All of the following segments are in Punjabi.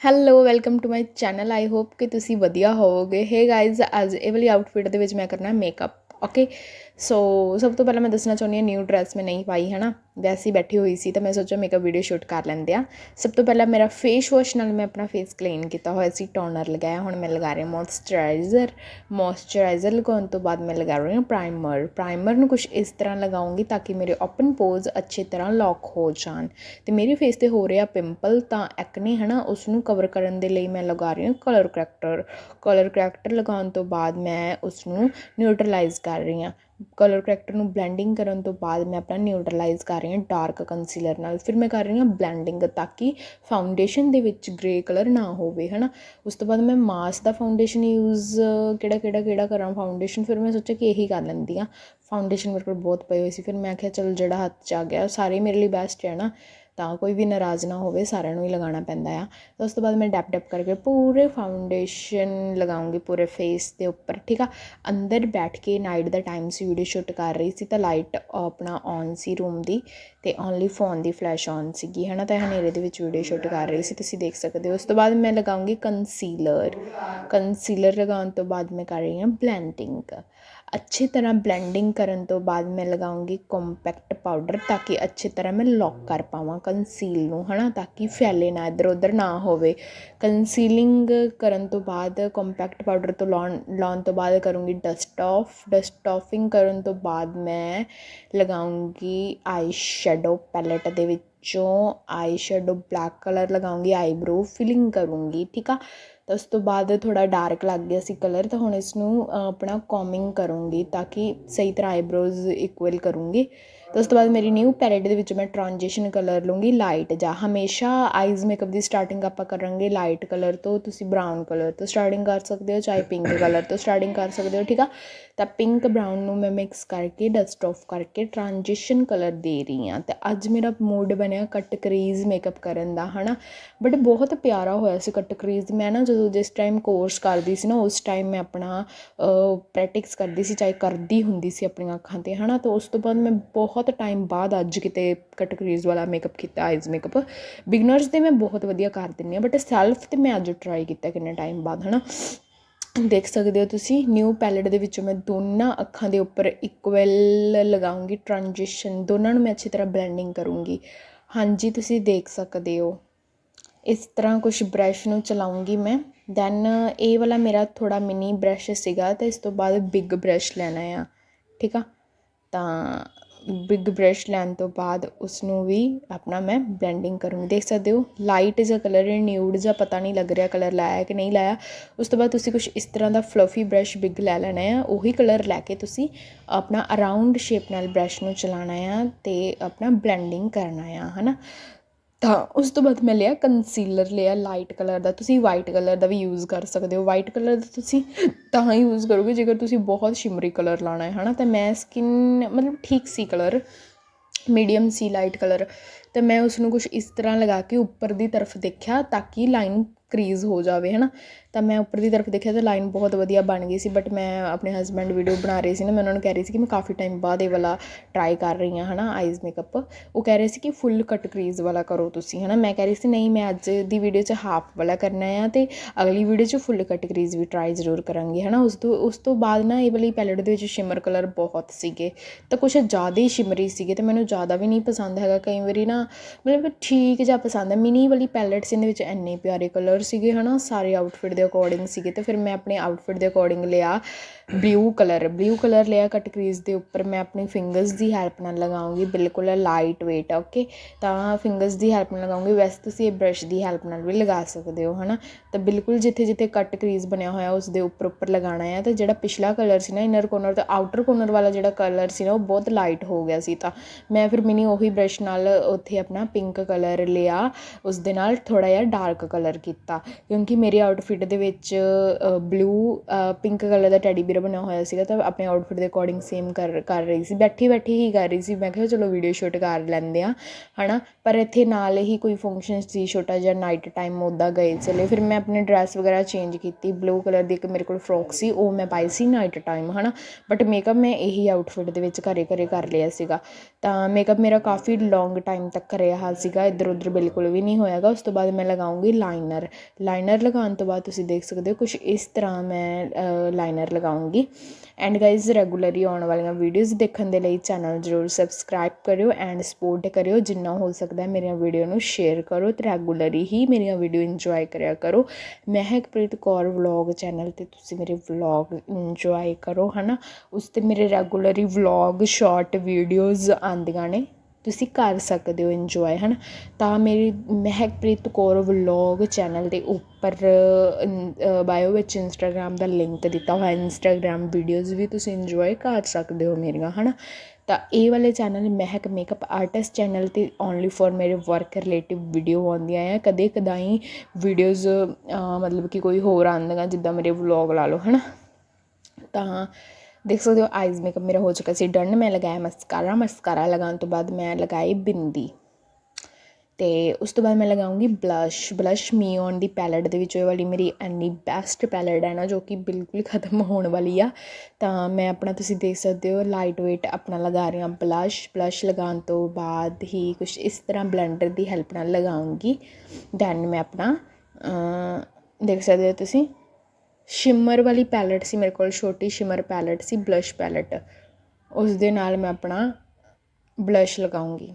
Hello welcome to my channel I hope ਕਿ ਤੁਸੀਂ ਵਧੀਆ ਹੋਵੋਗੇ। ਹੇ ਗਾਇਜ਼ ਅੱਜ ਇਹ ਵਾਲੀ ਆਊਟਫਿਟ ਦੇ ਵਿੱਚ ਮੈਂ ਕਰਨਾ ਮੇਕਅਪ ਓਕੇ ਸੋ ਸਭ ਤੋਂ ਪਹਿਲਾਂ ਮੈਂ ਦੱਸਣਾ ਚਾਹੁੰਦੀ ਹਾਂ ਨਿਊ ਡਰੈਸ ਮੈਂ ਨਹੀਂ ਪਾਈ ਹੈ ਨਾ ਵੈਸੇ ਹੀ ਬੈਠੀ ਹੋਈ ਸੀ ਤਾਂ ਮੈਂ ਸੋਚਿਆ ਮੇਕਅਪ ਵੀਡੀਓ ਸ਼ੂਟ ਕਰ ਲੈਂਦੇ ਹਾਂ। ਸਭ ਤੋਂ ਪਹਿਲਾਂ ਮੇਰਾ ਫੇਸ ਵਾਸ਼ ਨਾਲ ਮੈਂ ਆਪਣਾ ਫੇਸ ਕਲੀਨ ਕੀਤਾ ਹੋਇਆ ਸੀ ਟੋਨਰ ਲਗਾਇਆ। ਹੁਣ ਮੈਂ ਲਗਾ ਰਹੀ ਹਾਂ ਮੋਇਸਚਰਾਈਜ਼ਰ ਮੋਇਸਚਰਾਈਜ਼ਰ ਲਗਾਉਣ ਤੋਂ ਬਾਅਦ ਮੈਂ ਲਗਾ ਰਹੀ ਹਾਂ ਪ੍ਰਾਈਮਰ ਪ੍ਰਾਈਮਰ ਨੂੰ ਕੁਝ ਇਸ ਤਰ੍ਹਾਂ ਲਗਾਉਂਗੀ ਤਾਂ ਕਿ ਮੇਰੇ ਓਪਨ ਪੋਜ਼ ਅੱਛੇ ਤਰ੍ਹਾਂ ਲੌਕ ਹੋ ਜਾਣ। ਤੇ ਮੇਰੇ ਫੇਸ ਤੇ ਹੋ ਰਿਹਾ ਪਿੰਪਲ ਤਾਂ ਐਕਨੇ ਹੈ ਨਾ ਉਸ ਨੂੰ ਕਵਰ ਕਰਨ ਦੇ ਲਈ ਮੈਂ ਲਗਾ ਰਹੀ ਹਾਂ ਕਲਰ ਕਰੈਕਟਰ ਕਲਰ ਕਰੈਕਟਰ ਲਗਾਉਣ ਤੋਂ ਬਾਅਦ ਮੈਂ ਉਸ ਨੂੰ ਨਿਊਟਰਲਾਈਜ਼ ਕਰ ਰਹੀ ਹਾਂ। ਕਲਰ ਕਰੈਕਟਰ ਨੂੰ ਬਲੈਂਡਿੰਗ ਕਰਨ ਤੋਂ ਬਾਅਦ ਮੈਂ ਆਪਣਾ ਨਿਊਟਰਲਾਈਜ਼ ਕਰ ਰਹੀ ਹਾਂ ਡਾਰਕ ਕੰਸੀਲਰ ਨਾਲ। ਫਿਰ ਮੈਂ ਕਰ ਰਹੀ ਹਾਂ ਬਲੈਂਡਿੰਗ ਤਾਂ ਕਿ ਫਾਊਂਡੇਸ਼ਨ ਦੇ ਵਿੱਚ ਗ੍ਰੇ ਕਲਰ ਨਾ ਹੋਵੇ, ਹਨਾ? ਉਸ ਤੋਂ ਬਾਅਦ ਮੈਂ ਮਾਸ ਦਾ ਫਾਊਂਡੇਸ਼ਨ ਯੂਜ਼ ਕਿਹੜਾ ਕਿਹੜਾ ਕਿਹੜਾ ਕਰਾਂ ਫਾਊਂਡੇਸ਼ਨ ਫਿਰ ਮੈਂ ਸੋਚਿਆ ਕਿ ਇਹੀ ਕਰ ਲੈਂਦੀ ਆ ਫਾਊਂਡੇਸ਼ਨ ਮੇਰੇ ਕੋਲ ਬਹੁਤ ਪਏ ਹੋਏ ਸੀ, ਫਿਰ ਮੈਂ ਆਖਿਆ ਚਲ ਜਿਹੜਾ ਹੱਥ 'ਚ ਆ ਗਿਆ ਸਾਰੇ ਮੇਰੇ ਲਈ ਬੈਸਟ ਹੈ ਨਾ। ਤਾਂ ਕੋਈ ਵੀ ਨਾਰਾਜ਼ ਨਾ ਹੋਵੇ, ਸਾਰਿਆਂ ਨੂੰ ਹੀ ਲਗਾਉਣਾ ਪੈਂਦਾ ਆ। ਉਸ ਤੋਂ ਬਾਅਦ ਮੈਂ ਡੈਪ ਡੈਪ ਕਰਕੇ ਪੂਰੇ ਫਾਊਂਡੇਸ਼ਨ ਲਗਾਉਂਗੀ, ਪੂਰੇ ਫੇਸ ਦੇ ਉੱਪਰ, ਠੀਕ ਆ? ਅੰਦਰ ਬੈਠ ਕੇ ਨਾਈਟ ਦਾ ਟਾਈਮ ਸੀ ਵੀਡੀਓ ਸ਼ੂਟ ਕਰ ਰਹੀ ਸੀ ਤਾਂ ਲਾਈਟ ਆਪਣਾ ਔਨ ਸੀ ਰੂਮ ਦੀ ਤੇ ਓਨਲੀ ਫੋਨ ਦੀ ਫਲੈਸ਼ ਔਨ ਸੀਗੀ, ਹਨਾ? ਤਾਂ ਹਨੇਰੇ ਦੇ ਵਿੱਚ ਵੀਡੀਓ ਸ਼ੂਟ ਕਰ ਰਹੀ ਸੀ, ਤੁਸੀਂ ਦੇਖ ਸਕਦੇ ਹੋ। ਉਸ ਤੋਂ ਬਾਅਦ ਮੈਂ ਲਗਾਉਂਗੀ ਕੰਸੀਲਰ ਕੰਸੀਲਰ ਲਗਾਉਣ ਤੋਂ ਬਾਅਦ ਮੈਂ ਕਰ ਰਹੀ ਹਾਂ ਬਲੈਂਡਿੰਗ ਅੱਛੀ ਤਰ੍ਹਾਂ ਬਲੈਂਡਿੰਗ ਕਰਨ ਤੋਂ ਬਾਅਦ ਮੈਂ ਲਗਾਉਂਗੀ ਕੰਪੈਕਟ ਪਾਊਡਰ ਤਾਂ ਕਿ ਅੱਛੀ ਤਰ੍ਹਾਂ ਮੈਂ ਲੌਕ ਕਰ ਪਾਵਾਂ ਕੰਸੀਲ ਨੂੰ ਹਨਾ ਤਾਂ ਕਿ ਫੈਲੇ ਨਾ ਇੱਧਰ ਉੱਧਰ ਨਾ ਹੋਵੇ ਕੰਸੀਲਿੰਗ ਕਰਨ ਤੋਂ ਬਾਅਦ ਕੰਪੈਕਟ ਪਾਊਡਰ ਤੋਂ ਲਾਉਣ ਲਾਉਣ ਤੋਂ ਬਾਅਦ ਕਰੂੰਗੀ ਡਸਟ ਆਫ ਡਸਟ ਆਫਿੰਗ ਕਰਨ ਤੋਂ ਬਾਅਦ ਮੈਂ ਲਗਾਉਂਗੀ ਆਈ ਸ਼ੈਡੋ ਪੈਲੇਟ ਦੇ ਵਿੱਚੋਂ ਆਈ ਸ਼ੈਡੋ ਬਲੈਕ ਕਲਰ ਲਗਾਉਂਗੀ ਆਈਬ੍ਰੋ ਫਿਲਿੰਗ ਕਰੂੰਗੀ ਠੀਕ ਆ ਤਾਂ ਉਸ ਤੋਂ ਬਾਅਦ ਥੋੜ੍ਹਾ ਡਾਰਕ ਲੱਗ ਗਿਆ ਸੀ ਕਲਰ ਤਾਂ ਹੁਣ ਇਸਨੂੰ ਆਪਣਾ ਕੋਮਿੰਗ ਕਰੂੰਗੀ ਤਾਂ ਕਿ ਸਹੀ ਤਰ੍ਹਾਂ ਆਈਬ੍ਰੋਜ਼ ਇਕੁਅਲ ਕਰੂੰਗੀ। ਤਾਂ ਉਸ ਤੋਂ ਬਾਅਦ ਮੇਰੀ ਨਿਊ ਪੈਲੇਟ ਦੇ ਵਿੱਚ ਮੈਂ ਟ੍ਰਾਂਜੀਸ਼ਨ ਕਲਰ ਲੂੰਗੀ ਲਾਈਟ ਜਾਂ ਹਮੇਸ਼ਾ ਆਈਜ਼ ਮੇਕਅਪ ਦੀ ਸਟਾਰਟਿੰਗ ਆਪਾਂ ਕਰਾਂਗੇ ਲਾਈਟ ਕਲਰ ਤੋਂ, ਤੁਸੀਂ ਬਰਾਊਨ ਕਲਰ ਤੋਂ ਸਟਾਰਟਿੰਗ ਕਰ ਸਕਦੇ ਹੋ, ਚਾਹੇ ਪਿੰਕ ਕਲਰ ਤੋਂ ਸਟਾਰਟਿੰਗ ਕਰ ਸਕਦੇ ਹੋ, ਠੀਕ ਆ? ਤਾਂ ਪਿੰਕ ਬਰਾਊਨ ਨੂੰ ਮੈਂ ਮਿਕਸ ਕਰਕੇ ਡਸਟ ਆਫ ਕਰਕੇ ਟ੍ਰਾਂਜੀਸ਼ਨ ਕਲਰ ਦੇ ਰਹੀ ਹਾਂ। ਤੇ ਅੱਜ ਮੇਰਾ ਮੂਡ ਬਣਿਆ ਕੱਟ ਕਰੀਜ਼ ਮੇਕਅਪ ਕਰਨ ਦਾ, ਹਨਾ? ਬਟ ਬਹੁਤ ਪਿਆਰਾ ਹੋਇਆ ਸੀ ਕੱਟ ਕਰੀਜ਼ ਮੈਂ ਨਾ ਜਦੋਂ ਜਿਸ ਟਾਈਮ ਕੋਰਸ ਕਰਦੀ ਸੀ ਨਾ, ਉਸ ਟਾਈਮ ਮੈਂ ਆਪਣਾ ਪ੍ਰੈਕਟਿਸ ਕਰਦੀ ਸੀ, ਚਾਹੇ ਕਰਦੀ ਹੁੰਦੀ ਸੀ ਆਪਣੀਆਂ ਅੱਖਾਂ ਤੇ, ਹਨਾ? ਤਾਂ ਉਸ ਤੋਂ ਬਾਅਦ ਮੈਂ ਬਹੁਤ ਬਹੁਤ ਟਾਈਮ ਬਾਅਦ ਅੱਜ ਕਿਤੇ ਕਟਕਰੀਜ਼ ਵਾਲਾ ਮੇਕਅਪ ਕੀਤਾ ਆਈਜ਼ ਮੇਕਅਪ ਬਿਗਨਰਸ ਦੇ ਮੈਂ ਬਹੁਤ ਵਧੀਆ ਕਰ ਦਿੰਨੀ ਆ ਬਟ ਸੈਲਫ ਤੇ ਮੈਂ ਅੱਜ ਟਰਾਈ ਕੀਤਾ ਕਿੰਨੇ ਟਾਈਮ ਬਾਅਦ, ਹਨਾ? ਦੇਖ ਸਕਦੇ ਹੋ ਤੁਸੀਂ ਨਿਊ ਪੈਲੇਟ ਦੇ ਵਿੱਚੋਂ ਮੈਂ ਦੋਨਾਂ ਅੱਖਾਂ ਦੇ ਉੱਪਰ ਇਕੁਅਲ ਲਗਾਉਂਗੀ ਟ੍ਰਾਂਜੀਸ਼ਨ ਦੋਨਾਂ ਨੂੰ ਮੈਂ ਅੱਛੀ ਤਰ੍ਹਾਂ ਬਲੈਂਡਿੰਗ ਕਰੂੰਗੀ। ਹਾਂਜੀ, ਤੁਸੀਂ ਦੇਖ ਸਕਦੇ ਹੋ। ਇਸ ਤਰ੍ਹਾਂ ਕੁਝ ਬ੍ਰਸ਼ ਨੂੰ ਚਲਾਉਂਗੀ ਮੈਂ। ਦੈਨ ਇਹ ਵਾਲਾ ਮੇਰਾ ਥੋੜਾ ਮਿਨੀ ਬ੍ਰਸ਼ ਸੀਗਾ ਤੇ ਇਸ ਤੋਂ ਬਾਅਦ ਬਿਗ ਬ੍ਰਸ਼ ਲੈਣਾ ਆ, ਠੀਕ ਆ? ਤਾਂ ਬਿਗ ਬਰੱਸ਼ ਲੈਣ ਤੋਂ ਬਾਅਦ ਉਸਨੂੰ ਵੀ ਆਪਣਾ ਮੈਂ ਬਲੈਂਡਿੰਗ ਕਰੂੰਗੀ। ਦੇਖ ਸਕਦੇ ਹੋ ਲਾਈਟ ਜਿਹਾ ਕਲਰ ਹੈ ਨਿਊਡ ਜਿਹਾ ਪਤਾ ਨਹੀਂ ਲੱਗ ਰਿਹਾ ਕਲਰ ਲਾਇਆ ਕਿ ਨਹੀਂ ਲਾਇਆ। ਉਸ ਤੋਂ ਬਾਅਦ ਤੁਸੀਂ ਕੁਝ ਇਸ ਤਰ੍ਹਾਂ ਦਾ ਫਲਫੀ ਬਰੱਸ਼ ਬਿਗ ਲੈ ਲੈਣਾ ਆ। ਉਹੀ ਕਲਰ ਲੈ ਕੇ ਤੁਸੀਂ ਆਪਣਾ ਅਰਾਊਂਡ ਸ਼ੇਪ ਨਾਲ ਬਰੱਸ਼ ਨੂੰ ਚਲਾਉਣਾ ਆ ਅਤੇ ਆਪਣਾ ਬਲੈਂਡਿੰਗ ਕਰਨਾ ਆ ਹੈ ਨਾ ਤਾਂ ਉਸ ਤੋਂ ਬਾਅਦ ਮੈਂ ਲਿਆ ਕੰਸੀਲਰ ਲਿਆ ਲਾਈਟ ਕਲਰ ਦਾ, ਤੁਸੀਂ ਵਾਈਟ ਕਲਰ ਦਾ ਵੀ ਯੂਜ਼ ਕਰ ਸਕਦੇ ਹੋ। ਵਾਈਟ ਕਲਰ ਦਾ ਤੁਸੀਂ ਤਾਂ ਯੂਜ਼ ਕਰੋਗੇ ਜੇਕਰ ਤੁਸੀਂ ਬਹੁਤ ਸ਼ਿਮਰੀ ਕਲਰ ਲਾਣਾ ਹੈ ਨਾ ਤਾਂ ਮੈਂ ਸਕਿਨ ਮਤਲਬ ਠੀਕ ਸੀ ਕਲਰ ਮੀਡੀਅਮ ਸੀ ਲਾਈਟ ਕਲਰ ਤਾਂ ਮੈਂ ਉਸਨੂੰ ਕੁਛ ਇਸ ਤਰ੍ਹਾਂ ਲਗਾ ਕੇ ਉੱਪਰ ਦੀ ਤਰਫ ਦੇਖਿਆ ਤਾਂ ਕਿ ਲਾਈਨ ਕਰੀਜ਼ ਹੋ ਜਾਵੇ ਹੈ ਨਾ ਤਾਂ ਮੈਂ ਉੱਪਰ ਦੀ ਤਰਫ ਦੇਖਿਆ ਤਾਂ ਲਾਈਨ ਬਹੁਤ ਵਧੀਆ ਬਣ ਗਈ ਸੀ ਬਟ ਮੈਂ ਆਪਣੇ ਹਸਬੈਂਡ ਵੀਡੀਓ ਬਣਾ ਰਹੀ ਸੀ ਨਾ, ਮੈਂ ਉਹਨਾਂ ਨੂੰ ਕਹਿ ਰਹੀ ਸੀ ਕਿ ਮੈਂ ਕਾਫੀ ਟਾਈਮ ਬਾਅਦ ਇਹ ਵਾਲਾ ਟਰਾਈ ਕਰ ਰਹੀ ਹਾਂ ਹੈ ਨਾ ਆਈਜ਼ ਮੇਕਅਪ ਉਹ ਕਹਿ ਰਹੇ ਸੀ ਕਿ ਫੁੱਲ ਕਟ ਕਰੀਜ਼ ਵਾਲਾ ਕਰੋ ਤੁਸੀਂ ਹੈ ਨਾ ਮੈਂ ਕਹਿ ਰਹੀ ਸੀ, ਨਹੀਂ, ਮੈਂ ਅੱਜ ਦੀ ਵੀਡੀਓ 'ਚ ਹਾਫ ਵਾਲਾ ਕਰਨਾ ਹੈ ਤੇ ਅਗਲੀ ਵੀਡੀਓ 'ਚ ਫੁੱਲ ਕੱਟ ਕਰੀਜ਼ ਵੀ ਟਰਾਈ ਜ਼ਰੂਰ ਕਰਾਂਗੇ ਨਾ ਉਸ ਤੋਂ ਉਸ ਤੋਂ ਬਾਅਦ ਨਾ ਇਹ ਵਾਲੀ ਪੈਲਟ ਦੇ ਵਿੱਚ ਸ਼ਿਮਰ ਕਲਰ ਬਹੁਤ ਸੀਗੇ। ਤਾਂ ਕੁਝ ਜ਼ਿਆਦਾ ਹੀ ਸ਼ਿਮਰੀ ਸੀਗੇ ਤੇ ਮੈਨੂੰ ਜ਼ਿਆਦਾ ਵੀ ਨਹੀਂ ਪਸੰਦ ਹੈਗਾ। ਕਈ ਵਾਰੀ ਨਾ ਮਤਲਬ ਠੀਕ ਜਿਹਾ ਪਸੰਦ ਹੈ। ਮਿਨੀ ਵਾਲੀ ਪੈਲੇਟਸ ਇਹਦੇ ਵਿੱਚ ਇੰਨੇ ਪਿਆਰੇ ਕਲਰ ਸੀਗੇ ਹੈ ਨਾ ਸਾਰੇ ਆਊਟਫਿਟ ਦੇ ਅਕੋਰਡਿੰਗ ਸੀਗੇ। ਅਤੇ ਫਿਰ ਮੈਂ ਆਪਣੇ ਆਊਟਫਿਟ ਦੇ ਅਕੋਰਡਿੰਗ ਲਿਆ। ਬਲਿਊ ਕਲਰ ਬਲਿਊ ਕਲਰ ਲਿਆ ਕੱਟ ਕਰੀਜ਼ ਦੇ ਉੱਪਰ। ਮੈਂ ਆਪਣੀ ਫਿੰਗਰਸ ਦੀ ਹੈਲਪ ਨਾਲ ਲਗਾਉਂਗੀ। ਬਿਲਕੁਲ ਲਾਈਟ weight ਓਕੇ ਤਾਂ ਫਿੰਗਰਸ ਦੀ ਹੈਲਪ ਨਾਲ ਲਗਾਉਂਗੀ। ਵੈਸੇ ਤੁਸੀਂ ਇਹ ਬ੍ਰਸ਼ ਦੀ ਹੈਲਪ ਨਾਲ ਵੀ ਲਗਾ ਸਕਦੇ ਹੋ, ਹਨਾ? ਤਾਂ ਬਿਲਕੁਲ ਜਿੱਥੇ ਜਿੱਥੇ ਕੱਟ ਕਰੀਜ਼ ਬਣਿਆ ਹੋਇਆ, ਉਸ ਦੇ ਉੱਪਰ ਉੱਪਰ ਲਗਾਉਣਾ ਹੈ। ਤਾਂ ਜਿਹੜਾ ਪਿਛਲਾ ਕਲਰ ਸੀ ਨਾ ਇਨਰ ਕੋਰਨਰ ਤੇ ਆਊਟਰ ਕੋਰਨਰ ਵਾਲਾ ਜਿਹੜਾ ਕਲਰ ਸੀ ਨਾ, ਉਹ ਬਹੁਤ ਲਾਈਟ ਹੋ ਗਿਆ ਸੀ ਤਾਂ। ਮੈਂ ਫਿਰ ਮਿਨੀ ਉਹੀ ਬ੍ਰਸ਼ ਨਾਲ ਉੱਥੇ ਆਪਣਾ ਪਿੰਕ ਕਲਰ ਲਿਆ ਉਸ ਦੇ ਨਾਲ ਥੋੜ੍ਹਾ ਜਿਹਾ ਡਾਰਕ ਕਲਰ ਕੀਤਾ। ਕਿਉਂਕਿ ਮੇਰੇ ਆਊਟਫਿਟ ਦੇ ਵਿੱਚ ਬਲੂ ਪਿੰਕ ਕਲਰ ਦਾ ਟੈਡੀ ਬੀਅਰ ਬਣਿਆ ਹੋਇਆ ਸੀਗਾ, ਤਾਂ ਆਪਣੇ ਆਊਟਫਿਟ ਦੇ ਅਕੋਰਡਿੰਗ ਸੇਮ ਕਰ ਕਰ ਰਹੀ ਸੀ। ਬੈਠੀ ਬੈਠੀ ਹੀ ਕਰ ਰਹੀ ਸੀ। ਮੈਂ ਕਿਹਾ ਚਲੋ ਵੀਡੀਓ ਸ਼ੂਟ ਕਰ ਲੈਂਦੇ ਆ ਹਨਾ? ਪਰ ਇੱਥੇ ਨਾਲ ਹੀ ਕੋਈ ਫੰਕਸ਼ਨ ਸੀ, ਛੋਟਾ ਜਿਹਾ ਨਾਈਟ ਟਾਈਮ ਉੱਦਾਂ ਗਏ ਚਲੇ। ਫਿਰ ਮੈਂ ਆਪਣੀ ਡਰੈਸ ਵਗੈਰਾ ਚੇਂਜ ਕੀਤੀ। ਬਲੂ ਕਲਰ ਦੀ ਇੱਕ ਮੇਰੇ ਕੋਲ ਫਰੋਕ ਸੀ, ਉਹ ਮੈਂ ਪਾਈ ਸੀ ਨਾਈਟ ਟਾਈਮ ਹਨਾ? ਬਟ ਮੇਕਅਪ ਮੈਂ ਇਹੀ ਆਊਟਫਿਟ ਦੇ ਵਿੱਚ ਘਰੇ ਘਰੇ ਕਰ ਲਿਆ ਸੀਗਾ। ਤਾਂ ਮੇਕਅਪ ਮੇਰਾ ਕਾਫੀ ਲੌਂਗ ਟਾਈਮ ਤੱਕ ਰਿਹਾ ਸੀਗਾ ਇੱਧਰ ਉੱਧਰ ਬਿਲਕੁਲ ਵੀ ਨਹੀਂ ਹੋਇਆਗਾ ਉਸ ਤੋਂ ਬਾਅਦ ਮੈਂ ਲਗਾਉਂਗੀ ਲਾਈਨਰ ਲਾਈਨਰ ਲਗਾਉਣ ਤੋਂ ਬਾਅਦ ਤੁਸੀਂ ਦੇਖ ਸਕਦੇ ਹੋ ਕੁਝ ਇਸ ਤਰ੍ਹਾਂ ਮੈਂ ਲਾਈਨਰ ਲਗਾਉਂਗੀ ਐਂਡ ਗਾਇਜ਼ ਰੈਗੂਲਰਲੀ ਆਉਣ ਵਾਲੀਆਂ ਵੀਡੀਓਜ਼ ਦੇਖਣ ਦੇ ਲਈ ਚੈਨਲ ਜ਼ਰੂਰ ਸਬਸਕ੍ਰਾਈਬ ਕਰਿਓ ਐਂਡ ਸਪੋਰਟ ਕਰਿਓ ਜਿੰਨਾ ਹੋ ਸਕਦਾ ਹੈ ਮੇਰੀਆਂ ਵੀਡੀਓ ਨੂੰ ਸ਼ੇਅਰ ਕਰੋ ਤੇ ਰੈਗੂਲਰਲੀ ਹੀ ਮੇਰੀਆਂ ਵੀਡੀਓ ਇੰਜੋਏ ਕਰਿਆ ਕਰੋ ਮਹਿਕਪ੍ਰੀਤ ਕੌਰ ਵਲੌਗ ਚੈਨਲ ਤੇ ਤੁਸੀਂ ਮੇਰੇ ਵਲੌਗ ਇੰਜੋਏ ਕਰੋ ਹਨਾ ਉਸ ਤੇ ਮੇਰੇ ਰੈਗੂਲਰਲੀ ਵਲੌਗ ਸ਼ਾਰਟ ਵੀਡੀਓਜ਼ ਆਉਂਦੀਆਂ ਨੇ ਤੁਸੀਂ ਕਰ ਸਕਦੇ ਹੋ ਇੰਜੋਏ ਹੈ ਨਾ ਤਾਂ ਮੇਰੀ ਮਹਿਕਪ੍ਰੀਤ ਕੌਰ ਵਲੋਗ ਚੈਨਲ ਦੇ ਉੱਪਰ ਬਾਇਓ ਵਿੱਚ ਇੰਸਟਾਗ੍ਰਾਮ ਦਾ ਲਿੰਕ ਦਿੱਤਾ ਹੋਇਆ ਇੰਸਟਾਗ੍ਰਾਮ ਵੀਡੀਓਜ਼ ਵੀ ਤੁਸੀਂ ਇੰਜੋਏ ਕਰ ਸਕਦੇ ਹੋ ਮੇਰੀਆਂ ਹੈ ਨਾ ਤਾਂ ਇਹ ਵਾਲੇ channel Mehak makeup artist channel ਤੇ ਓਨਲੀ ਫॉर ਮੇਰੇ ਵਰਕ ਰਿਲੇਟਿਵ ਵੀਡੀਓ ਆਉਂਦੀਆਂ ਆ। ਕਦੇ ਕਦਾਈ ਵੀਡੀਓਜ਼ ਮਤਲਬ ਕਿ ਕੋਈ ਹੋਰ ਆਉਂਦੀਆਂ, ਜਿੱਦਾਂ ਮੇਰੇ ਵਲੌਗ ਲਾ ਲਓ ਨਾ ਤਾਂ ਦੇਖ ਸਕਦੇ ਹੋ ਆਈਜ਼ ਮੇਕਅਪ ਮੇਰਾ ਹੋ ਚੁੱਕਾ ਸੀ ਡਨ ਮੈਂ ਲਗਾਇਆ ਮਸਕਾਰਾ ਮਸਕਾਰਾ ਲਗਾਉਣ ਤੋਂ ਬਾਅਦ ਮੈਂ ਲਗਾਈ ਬਿੰਦੀ। ਤੇ ਉਸ ਤੋਂ ਬਾਅਦ ਮੈਂ ਲਗਾਉਂਗੀ ਬਲਸ਼ ਬਲਸ਼ ਮੀਓਨ ਦੀ ਪੈਲਟ ਦੇ ਵਿੱਚ ਇਹ ਵਾਲੀ ਮੇਰੀ ਐਨੀ ਬੈਸਟ ਪੈਲਟ ਹੈ ਨਾ, ਜੋ ਕਿ ਬਿਲਕੁਲ ਖਤਮ ਹੋਣ ਵਾਲੀ ਆ। ਤਾਂ ਮੈਂ ਆਪਣਾ ਤੁਸੀਂ ਦੇਖ ਸਕਦੇ ਹੋ ਲਾਈਟ weight ਆਪਣਾ ਲਗਾ ਰਹੀ ਹਾਂ ਬਲਸ਼ ਬਲਸ਼ ਲਗਾਉਣ ਤੋਂ ਬਾਅਦ ਹੀ ਕੁਝ ਇਸ ਤਰ੍ਹਾਂ ਬਲੈਂਡਰ ਦੀ ਹੈਲਪ ਨਾਲ ਲਗਾਉਂਗੀ। ਦੈਨ ਮੈਂ ਆਪਣਾ ਦੇਖ ਸਕਦੇ ਹੋ ਤੁਸੀਂ ਸ਼ਿਮਰ ਵਾਲੀ ਪੈਲਟ ਸੀ ਮੇਰੇ ਕੋਲ, ਛੋਟੀ ਸ਼ਿਮਰ ਪੈਲਟ ਸੀ, ਬਲਸ਼ ਪੈਲਟ। ਉਸ ਦੇ ਨਾਲ ਮੈਂ ਆਪਣਾ ਬਲਸ਼ ਲਗਾਉਂਗੀ।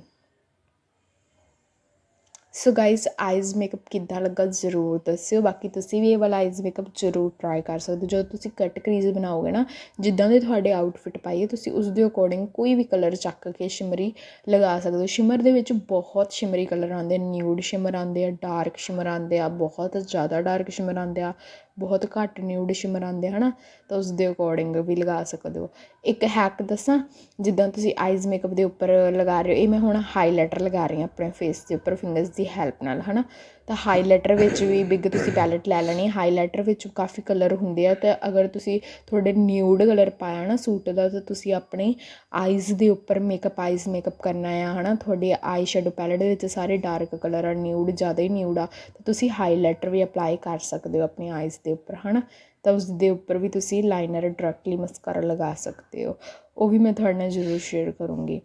ਸੋ ਗਾਇਸ ਆਈਜ਼ ਮੇਕਅਪ ਕਿੱਦਾਂ ਲੱਗਾ ਜ਼ਰੂਰ ਦੱਸਿਓ। ਬਾਕੀ ਤੁਸੀਂ ਵੀ ਇਹ ਵਾਲਾ ਆਈਜ਼ ਮੇਕਅਪ ਜ਼ਰੂਰ ਟਰਾਈ ਕਰ ਸਕਦੇ ਹੋ। ਜਦੋਂ ਤੁਸੀਂ ਕੱਟ ਕਰੀਜ਼ ਬਣਾਓਗੇ ਨਾ, ਜਿੱਦਾਂ ਦੇ ਤੁਹਾਡੇ ਆਊਟਫਿਟ ਪਾਈਏ ਤੁਸੀਂ ਉਸ ਦੇ ਅਕੋਰਡਿੰਗ ਕੋਈ ਵੀ ਕਲਰ ਚੱਕ ਕੇ ਸ਼ਿਮਰੀ ਲਗਾ ਸਕਦੇ ਹੋ। ਸ਼ਿਮਰ ਦੇ ਵਿੱਚ ਬਹੁਤ ਸ਼ਿਮਰੀ ਕਲਰ ਆਉਂਦੇ ਨਿਊਡ ਸ਼ਿਮਰ ਆਉਂਦੇ ਆ ਡਾਰਕ ਸ਼ਿਮਰ ਆਉਂਦੇ ਆ, ਬਹੁਤ ਜ਼ਿਆਦਾ ਡਾਰਕ ਸ਼ਿਮਰ ਆਉਂਦੇ ਆ। ਬਹੁਤ ਘੱਟ ਨਿਊਡ ਸ਼ਿਮਰ ਆਉਂਦੇ, ਹਨਾ? ਤਾਂ ਉਸ ਦੇ ਅਕੋਰਡਿੰਗ ਵੀ ਲਗਾ ਸਕਦੇ ਹੋ। ਇੱਕ ਹੈਕ ਦੱਸਾਂ, ਜਿੱਦਾਂ ਤੁਸੀਂ ਆਈਜ਼ ਮੇਕਅਪ ਦੇ ਉੱਪਰ ਲਗਾ ਰਹੇ ਹੋ, ਇਹ ਮੈਂ ਹੁਣ ਹਾਈਲਾਈਟਰ ਲਗਾ ਰਹੀ ਹਾਂ ਆਪਣੇ ਫੇਸ ਦੇ ਉੱਪਰ ਫਿੰਗਰਸ ਦੀ ਹੈਲਪ ਨਾਲ, ਹਨਾ? ਤਾਂ ਹਾਈਲਾਈਟਰ ਵਿੱਚ ਵੀ ਬਿਗ ਤੁਸੀਂ ਪੈਲਟ ਲੈ ਲੈਣੀ। ਹਾਈਲਾਈਟਰ ਵਿੱਚ ਕਾਫੀ ਕਲਰ ਹੁੰਦੇ ਆ ਅਤੇ ਅਗਰ ਤੁਸੀਂ ਤੁਹਾਡੇ ਨਿਊਡ ਕਲਰ ਪਾਇਆ ਨਾ ਸੂਟ ਦਾ, ਤਾਂ ਤੁਸੀਂ ਆਪਣੇ ਆਈਜ਼ ਦੇ ਉੱਪਰ ਮੇਕਅਪ ਆਈਜ਼ ਮੇਕਅਪ ਕਰਨਾ ਆ ਹੈ ਨਾ ਤੁਹਾਡੇ ਆਈ ਸ਼ੈਡੋ ਪੈਲਟ ਦੇ ਵਿੱਚ ਸਾਰੇ ਡਾਰਕ ਕਲਰ ਆ ਨਿਊਡ ਜ਼ਿਆਦਾ ਹੀ ਨਿਊਡ ਆ, ਤਾਂ ਤੁਸੀਂ ਹਾਈਲਾਈਟਰ ਵੀ ਅਪਲਾਈ ਕਰ ਸਕਦੇ ਹੋ ਆਪਣੀ ਆਈਜ਼ ਦੇ ਉੱਪਰ ਹੈ ਨਾ ਤਾਂ ਉਸ ਦੇ ਉੱਪਰ ਵੀ ਤੁਸੀਂ ਲਾਈਨਰ ਡਾਇਰੈਕਟਲੀ ਮਸਕਾਰਾ ਲਗਾ ਸਕਦੇ ਹੋ। ਉਹ ਵੀ ਮੈਂ ਤੁਹਾਡੇ ਨਾਲ ਜ਼ਰੂਰ ਸ਼ੇਅਰ ਕਰੂੰਗੀ।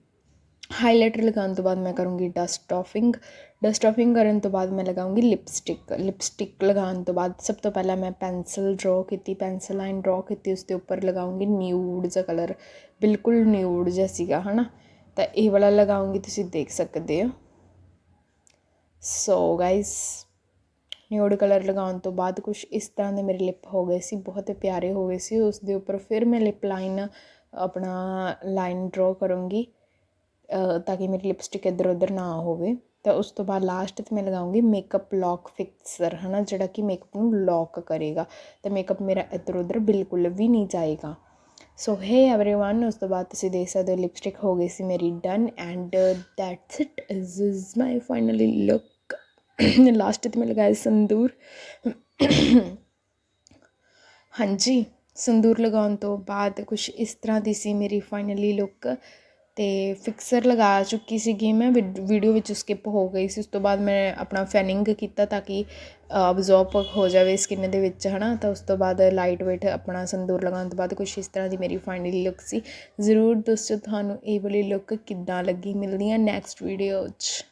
ਹਾਈਲਾਈਟਰ ਲਗਾਉਣ ਤੋਂ ਬਾਅਦ ਮੈਂ ਕਰੂੰਗੀ ਡਸਟ ਆਫਿੰਗ ਡਸਟ ਆਫਿੰਗ ਕਰਨ ਤੋਂ ਬਾਅਦ ਮੈਂ ਲਗਾਉਂਗੀ ਲਿਪਸਟਿਕ ਲਿਪਸਟਿਕ ਲਗਾਉਣ ਤੋਂ ਬਾਅਦ ਸਭ ਤੋਂ ਪਹਿਲਾਂ ਮੈਂ ਪੈਨਸਲ ਡਰਾ ਕੀਤੀ ਪੈਨਸਲ ਲਾਈਨ ਡਰਾ ਕੀਤੀ ਉਸ ਦੇ ਉੱਪਰ ਲਗਾਉਂਗੀ ਨਿਊਡ ਜਿਹਾ ਕਲਰ ਬਿਲਕੁਲ ਨਿਊਡ ਜਿਹਾ ਸੀਗਾ ਹਨਾ ਤਾਂ ਇਹ ਵਾਲਾ ਲਗਾਉਂਗੀ ਤੁਸੀਂ ਦੇਖ ਸਕਦੇ ਹੋ ਸੋ ਗਾਇਸ ਨਿਊਡ ਕਲਰ ਲਗਾਉਣ ਤੋਂ ਬਾਅਦ ਕੁਝ ਇਸ ਤਰ੍ਹਾਂ ਦੇ ਮੇਰੇ ਲਿਪ ਹੋ ਗਏ ਸੀ ਬਹੁਤ ਪਿਆਰੇ ਹੋ ਗਏ ਸੀ ਉਸ ਦੇ ਉੱਪਰ ਫਿਰ ਮੈਂ ਲਿਪ ਲਾਈਨ ਆਪਣਾ ਲਾਈਨ ਡਰਾ ਕਰੂੰਗੀ ਤਾਂ ਕਿ ਮੇਰੀ ਲਿਪਸਟਿਕ ਇੱਧਰ ਉੱਧਰ ਨਾ ਹੋਵੇ ਤਾਂ ਉਸ ਤੋਂ ਬਾਅਦ ਲਾਸਟ ਤੇ ਮੈਂ ਲਗਾਉਂਗੀ ਮੇਕਅਪ ਲੌਕ ਫਿਕਸਰ ਹਨਾ ਜਿਹੜਾ ਕਿ ਮੇਕਅਪ ਨੂੰ ਲੌਕ ਕਰੇਗਾ ਤੇ ਮੇਕਅਪ ਮੇਰਾ ਇੱਧਰ ਉੱਧਰ ਬਿਲਕੁਲ ਵੀ ਨਹੀਂ ਜਾਏਗਾ ਸੋ ਹੇ एवरीवन ਉਸ ਤੋਂ ਬਾਅਦ ਤੁਸੀਂ ਦੇਖ ਸਕਦੇ ਹੋ ਲਿਪਸਟਿਕ ਹੋ ਗਈ ਸੀ ਮੇਰੀ ਡਨ ਐਂਡ ਦੈਟਸ ਇਟ ਇਸ is my finally look last ਤੇ ਮੈਂ ਲਗਾਇਆ ਸੰਦੂਰ ਹਾਂਜੀ ਸੰਦੂਰ ਲਗਾਉਣ ਤੋਂ ਬਾਅਦ ਕੁਝ ਇਸ ਤਰ੍ਹਾਂ ਦੀ ਸੀ ਮੇਰੀ ਫਾਈਨਲੀ ਲੁੱਕ ਅਤੇ ਫਿਕਸਰ ਲਗਾ ਚੁੱਕੀ ਸੀਗੀ ਮੈਂ ਵੀਡੀਓ ਵਿੱਚ ਸਕਿੱਪ ਹੋ ਗਈ ਸੀ। ਉਸ ਤੋਂ ਬਾਅਦ ਮੈਂ ਆਪਣਾ ਫੈਨਿੰਗ ਕੀਤਾ ਤਾਂ ਕਿ ਅਬਜ਼ੌਰਬ ਹੋ ਜਾਵੇ ਸਕਿੰਨ ਦੇ ਵਿੱਚ ਹੈ ਨਾ ਤਾਂ ਉਸ ਤੋਂ ਬਾਅਦ ਲਾਈਟ ਵੇਟ ਆਪਣਾ ਸੰਦੂਰ ਲਗਾਉਣ ਤੋਂ ਬਾਅਦ ਕੁਛ ਇਸ ਤਰ੍ਹਾਂ ਦੀ ਮੇਰੀ ਫਾਈਨਲੀ ਲੁੱਕ ਸੀ। ਜ਼ਰੂਰ ਦੱਸੋ ਤੁਹਾਨੂੰ ਇਹ ਵਾਲੀ ਲੁੱਕ ਕਿੱਦਾਂ ਲੱਗੀ? ਮਿਲਦੀ ਆ ਨੈਕਸਟ ਵੀਡੀਓ 'ਚ।